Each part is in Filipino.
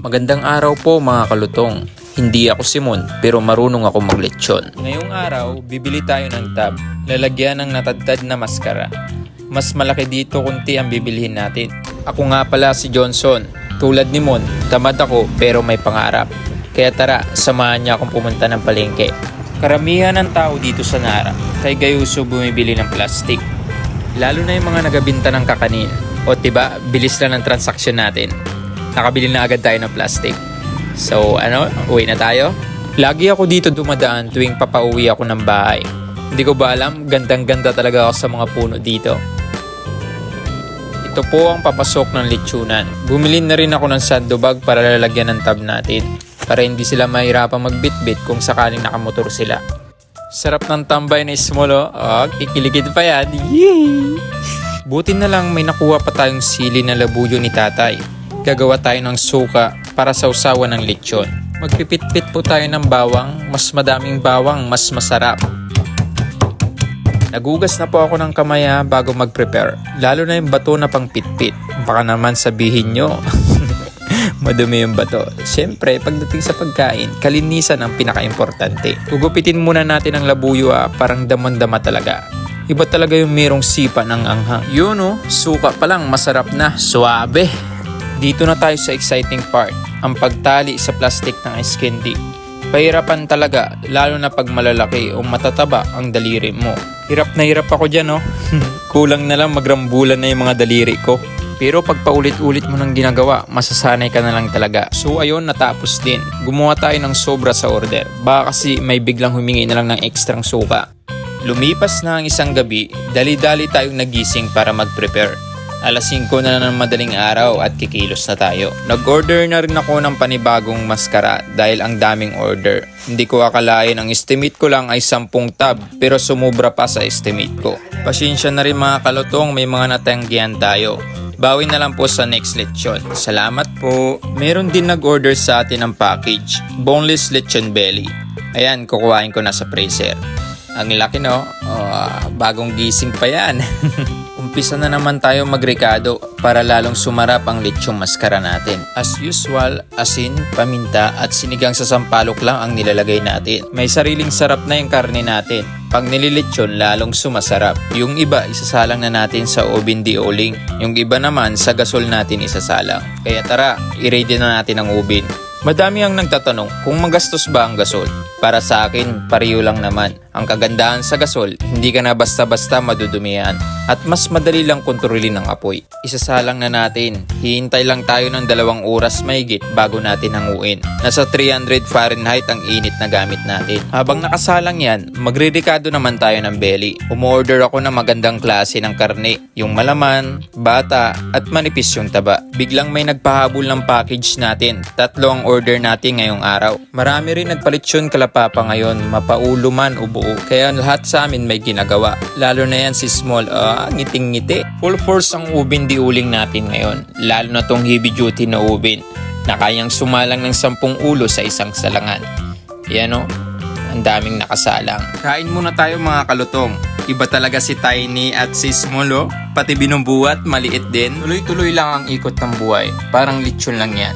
Magandang araw po mga kalutong. Hindi ako Simon pero marunong ako maglechon. Ngayong araw, bibili tayo ng tab. Lalagyan ng natadtad na maskara. Mas malaki dito kunti ang bibilihin natin. Ako nga pala si Johnson. Tulad ni Mon, tamad ako pero may pangarap. Kaya tara, samahan niya akong pumunta ng palengke. Karamihan ng tao dito sa Nara, kay Gayuso bumibili ng plastic. Lalo na yung mga nagabinta ng kakanin. O tiba, bilis lang ng transaksyon natin. Nakabili na agad tayo ng plastic. So ano, uwi na tayo? Lagi ako dito dumadaan tuwing papauwi ako ng bahay. Hindi ko ba alam, gandang-ganda talaga ako sa mga puno dito. Ito po ang papasok ng lechunan. Bumili na rin ako ng sandbag para lalagyan ng tab natin. Para hindi sila mahirapang magbitbit kung sakaling nakamotor sila. Sarap ng tambay na smolo. Oh, kikiligid pa yan. Yay! Buti na lang may nakuha pa tayong sili na labuyo ni tatay. Gagawa tayo ng suka para sa usawan ng lechon. Magpipit-pit po tayo ng bawang. Mas madaming bawang, mas masarap. Nagugas na po ako ng kamaya bago mag-prepare. Lalo na yung bato na pang pitpit. Baka naman sabihin nyo, madumi yung bato. Siyempre, pagdating sa pagkain, kalinisan ang pinaka-importante. Gugupitin muna natin ang labuyo ah, parang damandama talaga. Iba talaga yung merong sipa ng anghang. Yun oh, suka pa lang, masarap na. Suabe! Dito na tayo sa exciting part, ang pagtali sa plastic ng ice candy. Pahirapan talaga, lalo na pag malalaki o matataba ang daliri mo. Hirap na hirap ako dyan, no? Kulang na lang magrambulan na yung mga daliri ko. Pero pag paulit-ulit mo nang ginagawa, masasanay ka na lang talaga. So ayun, natapos din. Gumawa tayo ng sobra sa order. Baka kasi may biglang humingi na lang ng ekstrang suka. Lumipas na ang isang gabi, dali-dali tayong nagising para mag-prepare. Alas 5 na ng madaling araw at kikilos na tayo. Nag-order na rin ako ng panibagong maskara dahil ang daming order. Hindi ko akalain ang estimate ko lang ay 10 tab pero sumubra pa sa estimate ko. Pasensya na rin mga kalutong may mga natanggihan tayo. Bawi na lang po sa next lechon. Salamat po. Meron din nag-order sa atin ng package. Boneless lechon belly. Ayan, kukuhain ko na sa freezer. Ang laki no? Oh, bagong gising pa yan. Umpisa na naman tayo magrekado para lalong sumarap ang lechong maskara natin. As usual, asin, paminta at sinigang sa sampalok lang ang nilalagay natin. May sariling sarap na yung karne natin. Pag nililitsyon, lalong sumasarap. Yung iba, isasalang na natin sa oven di oling. Yung iba naman, sa gasol natin isasalang. Kaya tara, i-ready na natin ang oven. Madami ang nagtatanong kung magastos ba ang gasol. Para sa akin, pariyo lang naman. Ang kagandahan sa gasol, hindi ka na basta-basta madudumihan at mas madali lang kontrolin ang apoy. Isasalang na natin, hihintay lang tayo ng dalawang oras mahigit bago natin hanguin. Nasa 300 Fahrenheit ang init na gamit natin. Habang nakasalang yan, magririkado naman tayo ng belly. Umorder ako ng magandang klase ng karne, yung malaman, bata, at manipis yung taba. Biglang may nagpahabol ng package natin. Tatlo ang order natin ngayong araw. Marami rin nagpalitsyon kalapapa ngayon, mapaulo man o buo. Kaya lahat sa amin may ginagawa. Lalo na yan si Small, ah, ngiting-ngiti. Full force ang ubin di uling natin ngayon. Lalo na tong heavy duty na ubin na kayang sumalang ng sampung ulo sa isang salangan. Yan o, ang daming nakasalang. Kain muna tayo mga kalutong. Iba talaga si Tiny at si Small oh. Pati binubuhat, maliit din. Tuloy-tuloy lang ang ikot ng buhay. Parang lechon lang yan.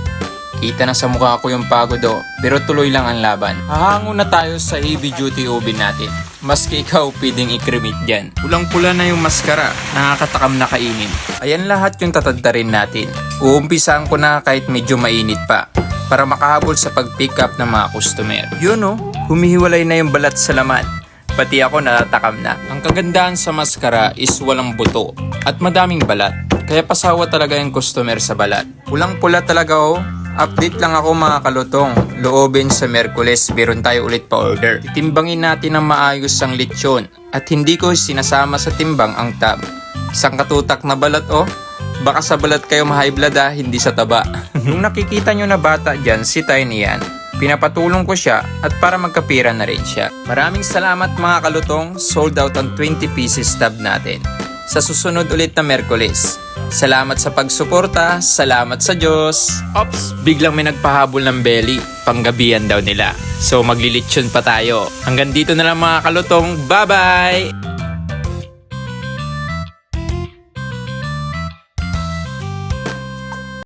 Kita na sa mukha ko yung pagod oh, pero tuloy lang ang laban. Hahango na tayo sa heavy duty oven natin. Maski ikaw pwedeng ikrimit dyan. Pulang-pula na yung maskara, nakakatakam na kainin. Ayan lahat yung tatadtarin natin. Uumpisaan ko na kahit medyo mainit pa para makahabol sa pag-pick up ng mga customer. Yun oh, humihiwalay na yung balat sa laman. Pati ako natatakam na. Ang kagandahan sa maskara is walang buto at madaming balat. Kaya pasawa talaga yung customer sa balat. Pulang-pula talaga oh. Update lang ako mga kalutong. Loobin sa Merkules, meron tayo ulit pa order. Titimbangin natin ng maayos ang lechon at hindi ko sinasama sa timbang ang tab. Isang katutak na balat oh. Baka sa balat kayo ma-high blood ah, hindi sa taba. Nung nakikita nyo na bata dyan, si Tiny yan. Pinapatulong ko siya at para magkapira na rin siya. Maraming salamat mga kalutong, sold out ang 20 pieces tab natin. Sa susunod ulit na Merkules. Salamat sa pagsuporta, salamat sa Diyos. Ops, biglang may nagpahabol ng belly. Panggabihan daw nila. So maglilitsyon pa tayo. Hanggang dito na lang mga kalutong. Bye-bye!